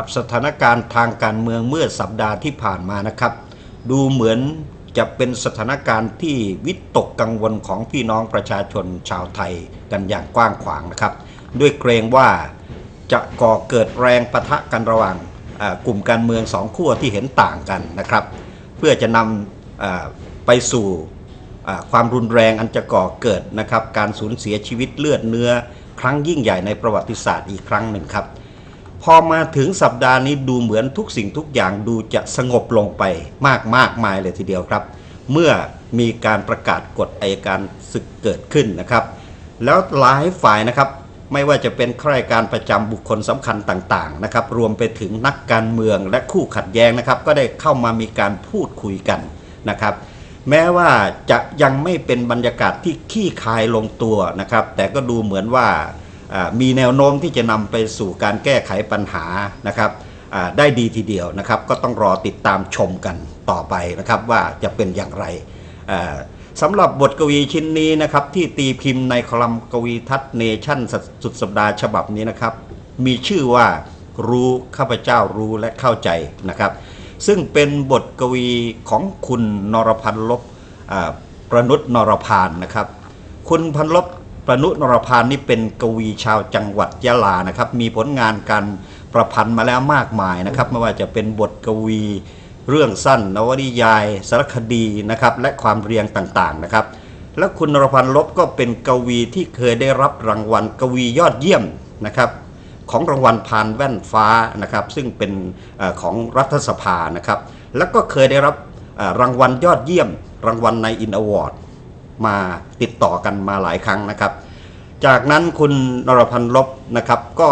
ครับสถานการณ์ทางการเมืองเมื่อสัปดาห์ที่ผ่านมานะครับ ดูเหมือนจะเป็นสถานการณ์ที่วิตกกังวลของพี่น้องประชาชนชาวไทยกันอย่างกว้างขวางนะครับ ด้วยเกรงว่าจะก่อเกิดแรงปะทะกันระหว่างกลุ่มการเมืองสองขั้วที่เห็นต่างกันนะครับ เพื่อจะนำไปสู่ความรุนแรงอันจะก่อเกิดนะครับ การสูญเสียชีวิตเลือดเนื้อ ครั้งยิ่งใหญ่ในประวัติศาสตร์อีกครั้งหนึ่งครับ พอมาถึงสัปดาห์นี้ดูเหมือนทุกสิ่งทุกอย่างดูจะสงบลงไปมากมากมายเลยทีเดียวครับ เมื่อมีการประกาศกฎอายการศึกเกิดขึ้นนะครับ แล้วหลายฝ่ายนะครับไม่ว่าจะเป็นข้าราชการประจำบุคคลสำคัญต่างๆนะครับรวมไปถึงนักการเมืองและคู่ขัดแย้งนะครับ ก็ได้เข้ามามีการพูดคุยกันนะครับ แม้ว่าจะยังไม่เป็นบรรยากาศที่ขี้คายลงตัวนะครับ แต่ก็ดูเหมือนว่า มีแนวโน้มที่จะนำไปสู่การแก้ไขปัญหานะครับได้ดีทีเดียวนะครับก็ต้องรอติดตามชมกันต่อไปนะครับว่าจะเป็นอย่างไรสำหรับบทกวีชิ้นนี้นะครับที่ตีพิมพ์ในคอลัมน์กวีทัศน์เนชั่นสุดสัปดาห์ฉบับนี้นะครับ มีชื่อว่ารู้ข้าพเจ้ารู้และเข้าใจนะครับ ซึ่งเป็นบทกวีของคุณนรพันลบประนุษนรพานนะครับ คุณพันลบ ประนุนรพานนี่เป็นกวีชาวจังหวัดยะลานะครับ มีผลงานการประพันธ์มาแล้วมากมายนะครับ ไม่ว่าจะเป็นบทกวีเรื่องสั้น นวนิยาย สารคดีนะครับ และความเรียงต่างๆนะครับ และคุณนรพันธ์ลบก็เป็นกวีที่เคยได้รับรางวัลกวียอดเยี่ยมนะครับของรางวัลพานแว่นฟ้านะครับ ซึ่งเป็นอของรัฐสภานะครับ แล้วก็เคยได้รับรางวัลยอดเยี่ยม รางวัลในอินอวอร์ด มาติดต่อกันมาหลายครั้งนะครับ จากนั้นคุณนรพันธ์ลบนะครับก็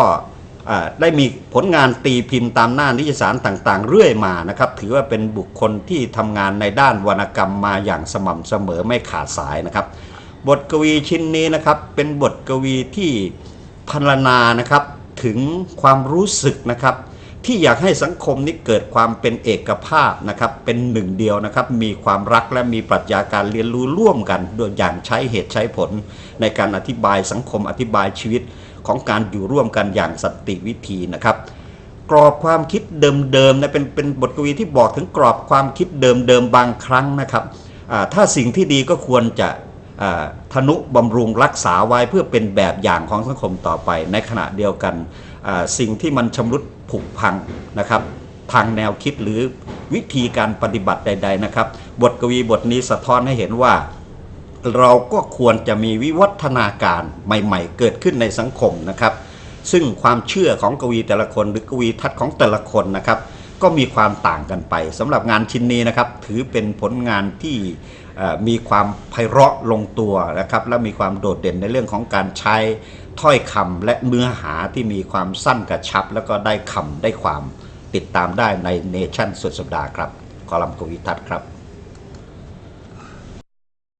ได้มีผลงานตีพิมพ์ตามหน้านิตยสารต่างๆ เรื่อยมานะครับ ถือว่าเป็นบุคคลที่ทำงานในด้านวรรณกรรมมาอย่างสม่ำเสมอไม่ขาดสายนะครับ บทกวีชิ้นนี้นะครับเป็นบทกวีที่พรรณนานะครับถึงความรู้สึกนะครับ ที่อยากให้สังคมนี้เกิดความเป็นเอกภาพนะครับ เป็นหนึ่งเดียวนะครับ มีความรักและมีปรัชญาการเรียนรู้ร่วมกัน โดยอย่างใช้เหตุใช้ผล ในการอธิบายสังคมอธิบายชีวิตของการอยู่ร่วมกันอย่างสันติวิธีนะครับ กรอบความคิดเดิมๆนะเป็นเป็นบทกวีที่บอกถึงกรอบความคิดเดิมๆบางครั้งนะครับถ้าสิ่งที่ดีก็ควรจะทนุบำรุงรักษาไว้เพื่อเป็นแบบอย่างของสังคมต่อไป ในขณะเดียวกัน สิ่งที่มันชำรุดผุพังนะครับ ทางแนวคิดหรือวิธีการปฏิบัติใด ๆ นะครับ บทกวีบทนี้สะท้อนให้เห็นว่า เราก็ควรจะมีวิวัฒนาการใหม่ๆ เกิดขึ้นในสังคมนะครับ ซึ่งความเชื่อของกวีแต่ละคนหรือกวีทัศน์ของแต่ละคนนะครับ ก็มีความต่างกันไปสำหรับงานชิ้นนี้นะครับถือเป็นผลงานที่มีความไพเราะลงตัวนะครับและมีความโดดเด่นในเรื่องของการใช้ถ้อยคำและเนื้อหาที่มีความสั้นกระชับ แล้วก็ได้คำได้ความติดตามได้ในเนชั่นสุดสัปดาห์ครับ คอลัมน์กวีทัศน์ครับ